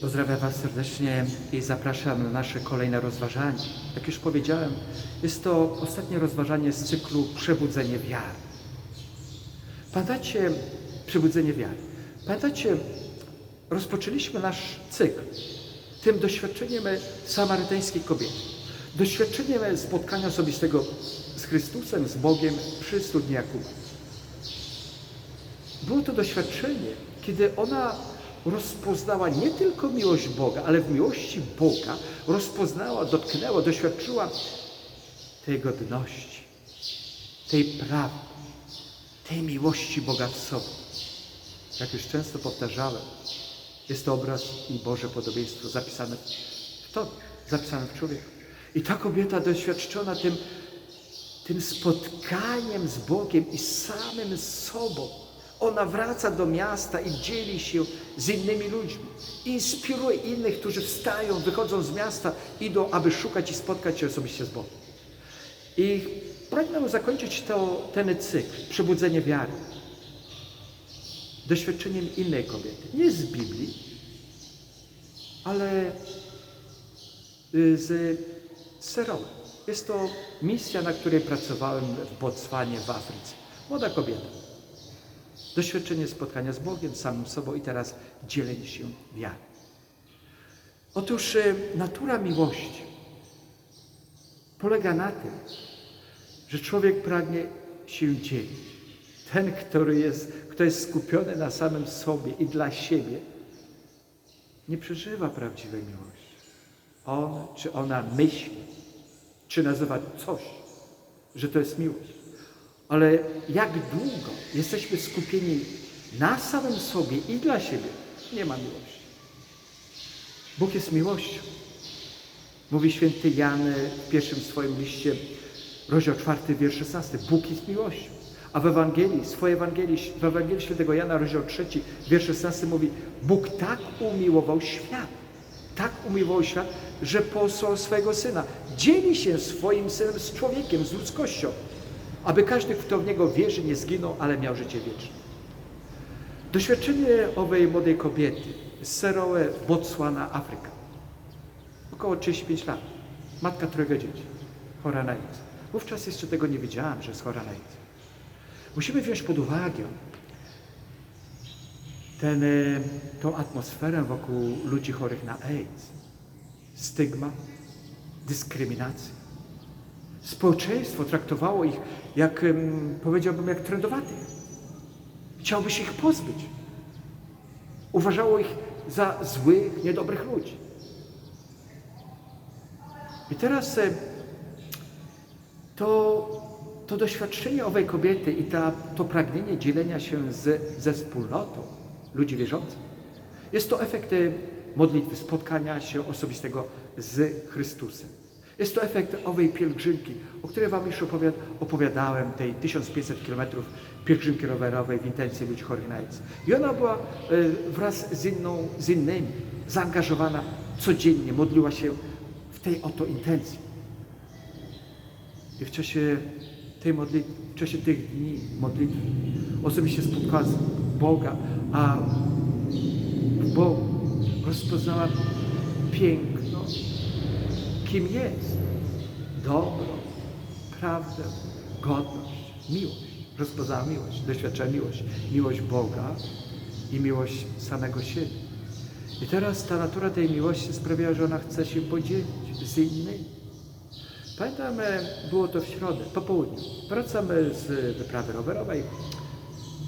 Pozdrawiam Was serdecznie i zapraszam na nasze kolejne rozważanie. Jak już powiedziałem, jest to ostatnie rozważanie z cyklu Przebudzenie wiary. Pamiętacie Przebudzenie wiary? Pamiętacie, rozpoczęliśmy nasz cykl tym doświadczeniem samarytańskiej kobiety. Doświadczeniem spotkania osobistego z Chrystusem, z Bogiem przy studni Jakuba. Było to doświadczenie, kiedy ona rozpoznała nie tylko miłość Boga, ale w miłości Boga rozpoznała, dotknęła, doświadczyła tej godności, tej prawdy, tej miłości Boga w sobie. Jak już często powtarzałem, jest to obraz i Boże podobieństwo zapisane w Tobie, zapisane w człowieku. I ta kobieta doświadczona tym, tym spotkaniem z Bogiem i samym sobą, ona wraca do miasta i dzieli się z innymi ludźmi. Inspiruje innych, którzy wstają, wychodzą z miasta, idą, aby szukać i spotkać się osobiście z Bogiem. I pragnę zakończyć to, ten cykl, przebudzenie wiary, doświadczeniem innej kobiety. Nie z Biblii, ale y, z Seroły. Jest to misja, na której pracowałem w Botswanie, w Afryce. Młoda kobieta. Doświadczenie spotkania z Bogiem, samym sobą i teraz dzielenie się wiarą. Otóż y, natura miłości polega na tym, że człowiek pragnie się dzielić. Ten, który jest, kto jest skupiony na samym sobie i dla siebie, nie przeżywa prawdziwej miłości. On czy ona myśli, czy nazywa coś, że to jest miłość. Ale jak długo jesteśmy skupieni na samym sobie i dla siebie, nie ma miłości. Bóg jest miłością. Mówi święty Jan w pierwszym swoim liście, rozdział 4, wiersz 16. Bóg jest miłością. A w Ewangelii, swojej Ewangelii, w Ewangelii świętego Jana, rozdział 3, wiersz 16 mówi, Bóg tak umiłował świat, tak umiłował świat, że posłał swojego Syna. Dzieli się swoim Synem z człowiekiem, z ludzkością, aby każdy, kto w Niego wierzy, nie zginął, ale miał życie wieczne. Doświadczenie owej młodej kobiety z Seroe, Botswana, Afryka. Około 35 lat. Matka trojga dzieci. Chora na AIDS. Wówczas jeszcze tego nie wiedziałam, że jest chora na AIDS. Musimy wziąć pod uwagę ten, e, atmosferę wokół ludzi chorych na AIDS. Stygma, dyskryminacja. Społeczeństwo traktowało ich jak, powiedziałbym, jak trędowatych. Chciałoby się ich pozbyć. Uważało ich za złych, niedobrych ludzi. I teraz to, to doświadczenie owej kobiety i ta, to pragnienie dzielenia się z, ze wspólnotą ludzi wierzących, jest to efekt modlitwy, spotkania się osobistego z Chrystusem. Jest to efekt owej pielgrzymki, o której Wam już opowiad opowiadałem, tej 1500 kilometrów pielgrzymki rowerowej w intencji ludzi chorych na AIDS. I ona była e, wraz z, inną, z innymi zaangażowana codziennie, modliła się w tej oto intencji. I w czasie tej modlitwy, w czasie tych dni modlitwy osobiście spotkała z Boga, a Bogu rozpoznała piękno, kim jest, dobro, prawdę, godność, miłość. Rozpoznała miłość, doświadcza miłość. Miłość Boga i miłość samego siebie. I teraz ta natura tej miłości sprawiała, że ona chce się podzielić z innymi. Pamiętam, e, było to w środę, po południu. Wracamy z wyprawy rowerowej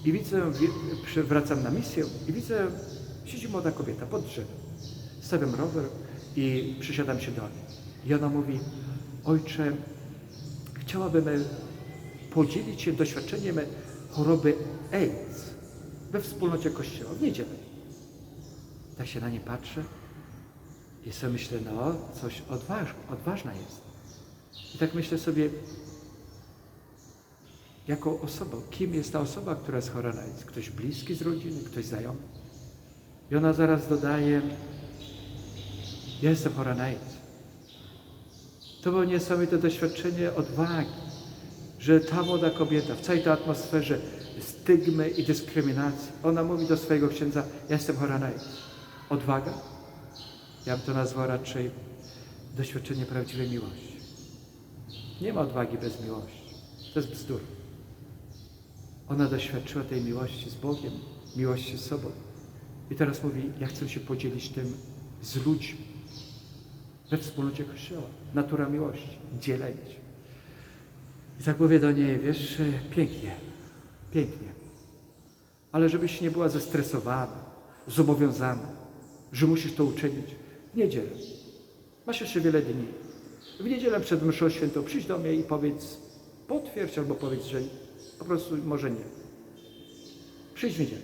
i widzę, wracam na misję i widzę, siedzi młoda kobieta pod drzewem. Stawiam rower i przysiadam się do niej. I ona mówi, ojcze, chciałabym e, podzielić się doświadczeniem choroby AIDS we wspólnocie Kościoła w niedzielę. Tak się na nie patrzę i sobie myślę, no, coś odważ, odważna jest. I tak myślę sobie, jako osoba, kim jest ta osoba, która jest chora na AIDS? Ktoś bliski z rodziny, ktoś znajomy? I ona zaraz dodaje, ja jestem chora na AIDS. To było niesamowite doświadczenie odwagi, że ta młoda kobieta w całej tej atmosferze stygmy i dyskryminacji, ona mówi do swojego księdza, ja jestem chora na AIDS. Odwaga, Ja bym to nazwał raczej doświadczenie prawdziwej miłości. Nie ma odwagi bez miłości. To jest bzdur. Ona doświadczyła tej miłości z Bogiem, miłości z sobą. I teraz mówi, ja chcę się podzielić tym z ludźmi. We wspólnocie Kościoła. Natura miłości. Dzielenie się. I tak mówię do niej, wiesz, pięknie, pięknie. Ale żebyś nie była zestresowana, zobowiązana, że musisz to uczynić w niedzielę. Masz jeszcze wiele dni. W niedzielę przed mszą świętą przyjdź do mnie i powiedz, potwierdź albo powiedz, że po prostu może nie. Przyjdź w niedzielę.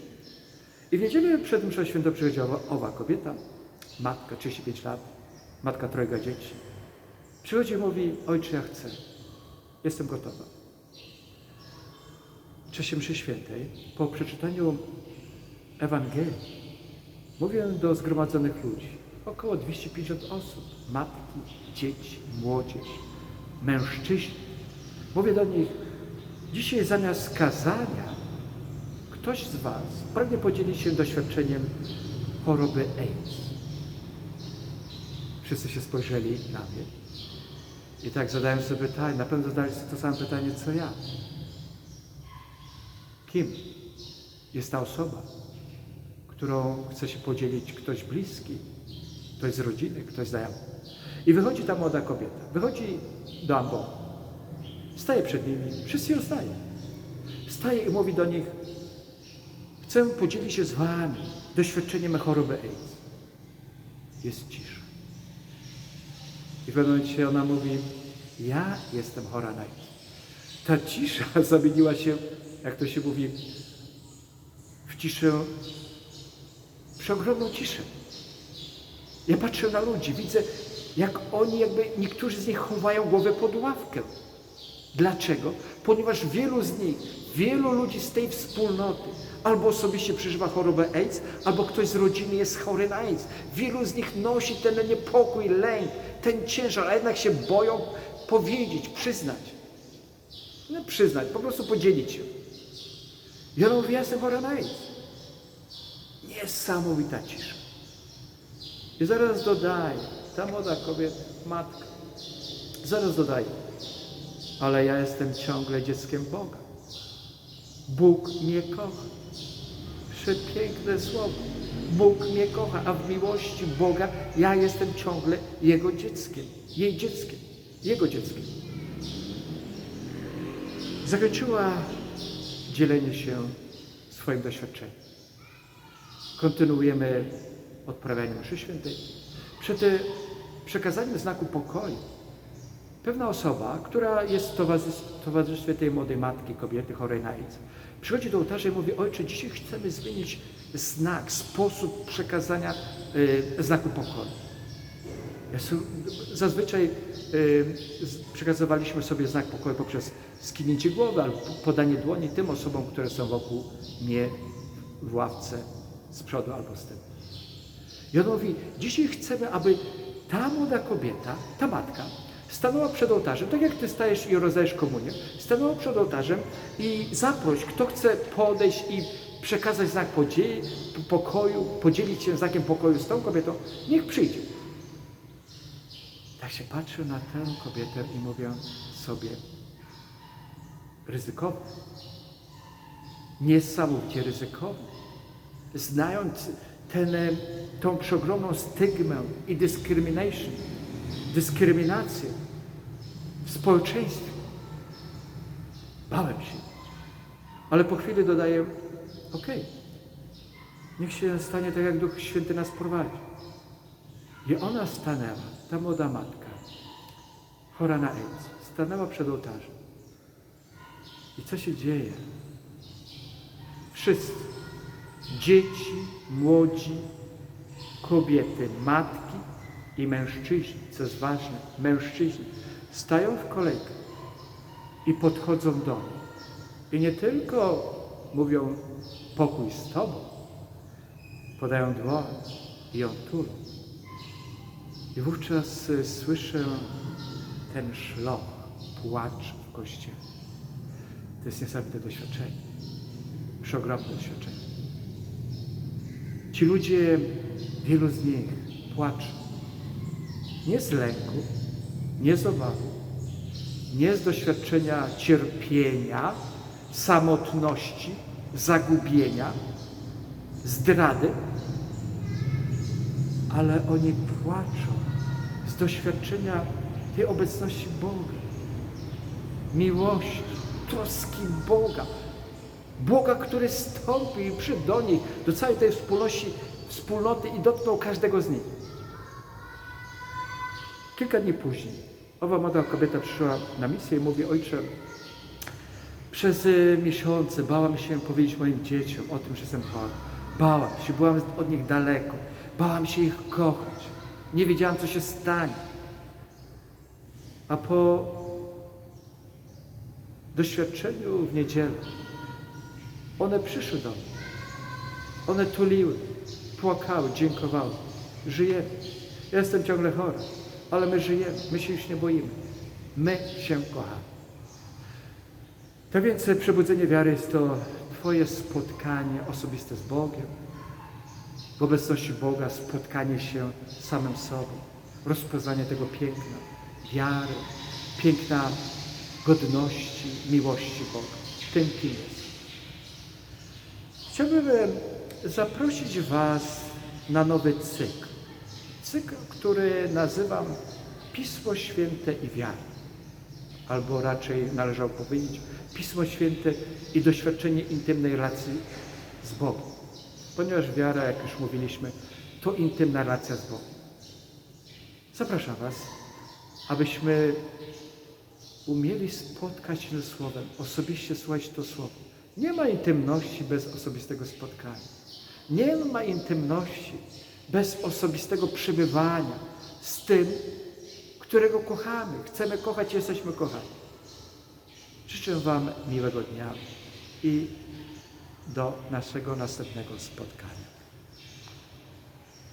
I w niedzielę przed mszą świętą przychodziła owa kobieta, matka, 35 lat, matka trojga dzieci. Przychodzi i mówi, ojcze, ja chcę. Jestem gotowa. W czasie mszy świętej, po przeczytaniu Ewangelii, mówię do zgromadzonych ludzi, około 250 osób, matki, dzieci, młodzież, mężczyźni. Mówię do nich, dzisiaj zamiast kazania, ktoś z Was pragnie podzielić się doświadczeniem choroby AIDS. Wszyscy się spojrzeli na mnie. I tak zadałem sobie pytanie, na pewno zadali sobie to samo pytanie, co ja. Kim jest ta osoba, którą chce się podzielić ktoś bliski, ktoś z rodziny, ktoś znajomy. I wychodzi ta młoda kobieta, wychodzi do ambonu, staje przed nimi, wszyscy ją znają. Staje i mówi do nich, chcę podzielić się z wami doświadczeniem choroby AIDS. Jest cisza. I w pewnym momencie ona mówi, ja jestem chora na AIDS. Ta cisza zamieniła się, jak to się mówi, w ciszę, przeogromną ciszę. Ja patrzę na ludzi, widzę, jak oni jakby, niektórzy z nich chowają głowę pod ławkę. Dlaczego? Ponieważ wielu z nich, wielu ludzi z tej wspólnoty albo osobiście przeżywa chorobę AIDS, albo ktoś z rodziny jest chory na AIDS. Wielu z nich nosi ten niepokój, lęk, ten ciężar, a jednak się boją powiedzieć, przyznać. Nie przyznać, po prostu podzielić się. I ona mówi, ja jestem chora na AIDS. Niesamowita cisza. I zaraz dodaje, ta młoda kobieta, matka, zaraz dodaje, ale ja jestem ciągle dzieckiem Boga. Bóg mnie kocha. Przepiękne słowo. Bóg mnie kocha, a w miłości Boga ja jestem ciągle Jego dzieckiem, jej dzieckiem, Jego dzieckiem. Zakończyła dzielenie się swoim doświadczeniem. Kontynuujemy odprawianie mszy świętej. Przed przekazaniem znaku pokoju pewna osoba, która jest w towarzystwie, tej młodej matki, kobiety chorej na AIDS, przychodzi do ołtarza i mówi, ojcze, dzisiaj chcemy zmienić znak, sposób przekazania y, znaku pokoju. Zazwyczaj y, przekazywaliśmy sobie znak pokoju poprzez skinięcie głowy albo podanie dłoni tym osobom, które są wokół mnie w ławce z przodu albo z tyłu. I on mówi, dzisiaj chcemy, aby ta młoda kobieta, ta matka, stanęła przed ołtarzem, tak jak ty stajesz i rozdajesz komunię, stanęła przed ołtarzem i zaproś, kto chce podejść i przekazać znak podzieli, pokoju, podzielić się znakiem pokoju z tą kobietą, niech przyjdzie. Tak się patrzę na tę kobietę i mówię sobie, ryzykowne, niesamowicie ryzykowne. Znając ten, tą przeogromną stygmę i dyskryminację, dyskryminację w społeczeństwie. Bałem się. Ale po chwili dodaję, okej, niech się stanie tak, jak Duch Święty nas prowadzi. I ona stanęła, ta młoda matka, chora na AIDS, stanęła przed ołtarzem. I co się dzieje? Wszyscy, dzieci, młodzi, kobiety, matki i mężczyźni, co jest ważne, mężczyźni, stają w kolejkę i podchodzą do niej. I nie tylko mówią pokój z Tobą, podają dłoń i ją tulą. I wówczas y, słyszę ten szloch, płacz w kościele. To jest niesamowite doświadczenie. Przeogromne doświadczenie. Ci ludzie, wielu z nich płacze. Nie z lęku, nie z obawy, nie z doświadczenia cierpienia, samotności, zagubienia, zdrady, ale oni płaczą z doświadczenia tej obecności Boga, miłości, troski Boga. Boga, który stąpił i przyszedł do nich, do całej tej wspólności, wspólnoty i dotknął każdego z nich. Kilka dni później owa młoda kobieta przyszła na misję i mówi, ojcze, przez y, miesiące bałam się powiedzieć moim dzieciom o tym, że jestem chora. Bałam się, byłam od nich daleko. Bałam się ich kochać. Nie wiedziałam, co się stanie. A po doświadczeniu w niedzielę one przyszły do mnie. One tuliły, płakały, dziękowały. Ja jestem ciągle chora, ale my żyjemy. My się już nie boimy. My się kochamy. Tak więc przebudzenie wiary jest to Twoje spotkanie osobiste z Bogiem, w obecności Boga, spotkanie się z samym sobą, rozpoznanie tego piękna, wiary, piękna godności, miłości Boga, tym, kim jest. Chciałbym e, zaprosić Was na nowy cykl. Cykl, który nazywam Pismo Święte i Wiara albo raczej należało powiedzieć Pismo Święte i doświadczenie intymnej relacji z Bogiem. Ponieważ wiara, jak już mówiliśmy, to intymna relacja z Bogiem. Zapraszam Was, abyśmy umieli spotkać się ze Słowem, osobiście słuchać to Słowo. Nie ma intymności bez osobistego spotkania. Nie ma intymności bez osobistego przebywania z tym, którego kochamy. Chcemy kochać, jesteśmy kochani. Życzę Wam miłego dnia i do naszego następnego spotkania.